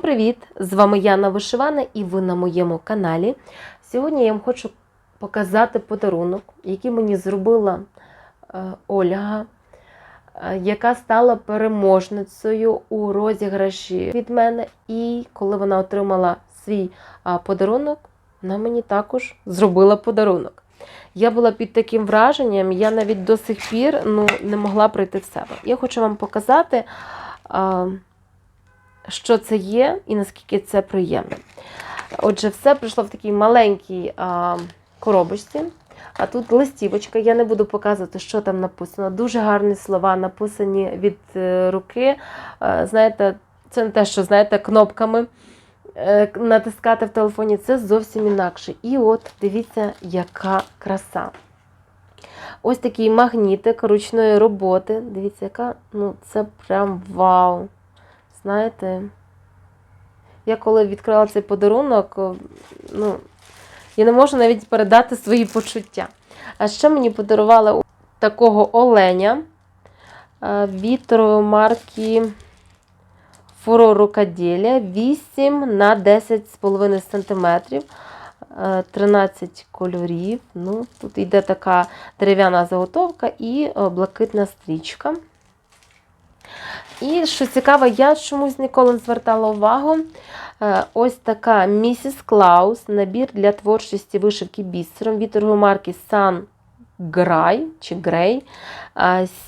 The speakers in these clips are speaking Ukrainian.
Привіт! З вами Яна Вишивана і ви на моєму каналі. Сьогодні я вам хочу показати подарунок, який мені зробила е, Ольга, е, яка стала переможницею у розіграші від мене. І коли вона отримала свій подарунок, вона мені також зробила подарунок. Я була під таким враженням, я навіть до сих пір ну, не могла прийти в себе. Я хочу вам показати. Що це є і наскільки це приємно. Отже, все прийшло в такій маленькій а, коробочці. А тут листівочка, я не буду показувати, що там написано. Дуже гарні слова написані від е, руки. Е, знаєте, це не те, що знаєте, кнопками е, натискати в телефоні, це зовсім інакше. І от дивіться, яка краса. Ось такий магнітик ручної роботи. Дивіться, яка, ну, це прям вау. Знаєте, я коли відкрила цей подарунок, ну, я не можу навіть передати свої почуття. А ще мені подарували такого оленя е, від марки Фуро Рукоділля 8 на 10,5 см. 13 кольорів. Ну, Тут йде така дерев'яна заготовка і блакитна стрічка. І що цікаво, я чомусь ніколи не звертала увагу. Е, Ось така Місіс Клаус, набір для творчості вишивки бісером від торгомарки Sun Gray, чи Grey.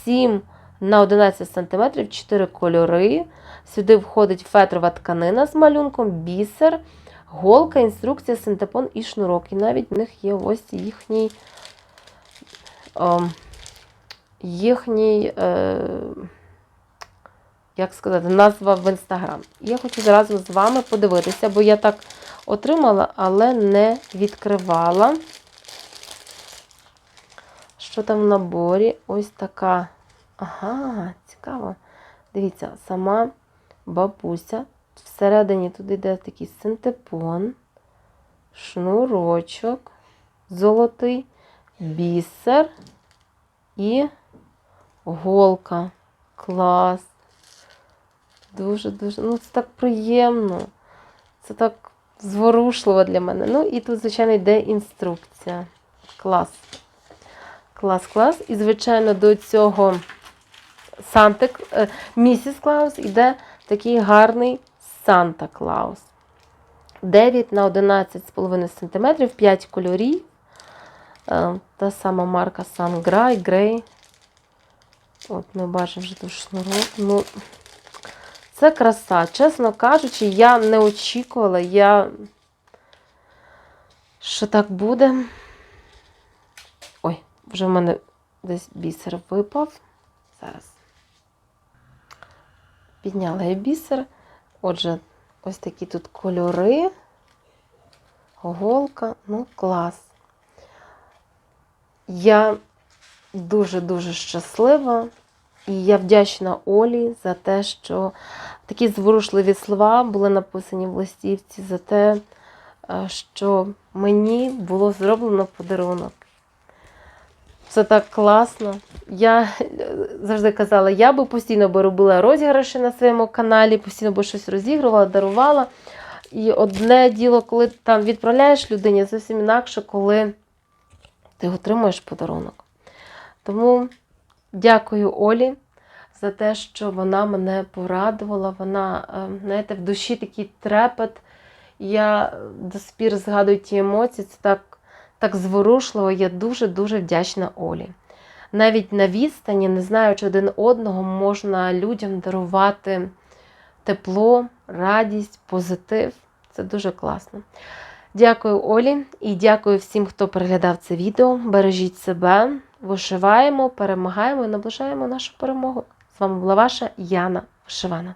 7 на 11 см, 4 кольори. Сюди входить фетрова тканина з малюнком, бісер, голка, інструкція, синтепон і шнурок. І навіть в них є ось їхній о, їхній. Е, як сказати, назва в інстаграм. Я хочу зразу з вами подивитися, бо я так отримала, але не відкривала. Що там в наборі? Ось така. Ага, цікаво. Дивіться, сама бабуся. Всередині туди йде такий синтепон, шнурочок, золотий, бісер і голка. Клас. Дуже-дуже, ну це так приємно. Це так зворушливо для мене. Ну, і тут, звичайно, йде інструкція. Клас. Клас, клас. І, звичайно, до цього Сантик, місіс Клаус йде такий гарний Санта Клаус. 9 на 11,5 см, 5 кольорів. Е, Та сама марка Sun Gray, Grey. От ми бачимо вже тут шнурок. Ну, це краса. Чесно кажучи, я не очікувала, я... що так буде. Ой, вже в мене десь бісер випав. Зараз. Підняла я бісер. Отже, ось такі тут кольори, голка, ну, клас. Я дуже-дуже щаслива. І я вдячна Олі за те, що такі зворушливі слова були написані в листівці, за те, е, що мені було зроблено подарунок. Це так класно. Я завжди казала, я би постійно би робила розіграші на своєму каналі, постійно би щось розігрувала, дарувала. І одне діло, коли там відправляєш людині, зовсім інакше, коли ти отримуєш подарунок. Тому. Дякую Олі за те, що вона мене порадувала. Вона, знаєте, в душі такий трепет. Я до спір згадую ті емоції, це так так зворушливо. Я дуже-дуже вдячна Олі. Навіть на відстані, не знаючи один одного, можна людям дарувати тепло, радість, позитив. Це дуже класно. Дякую Олі і дякую всім, хто переглядав це відео. Бережіть себе вишиваємо, перемагаємо і наближаємо нашу перемогу. З вами була ваша Яна Вишивана.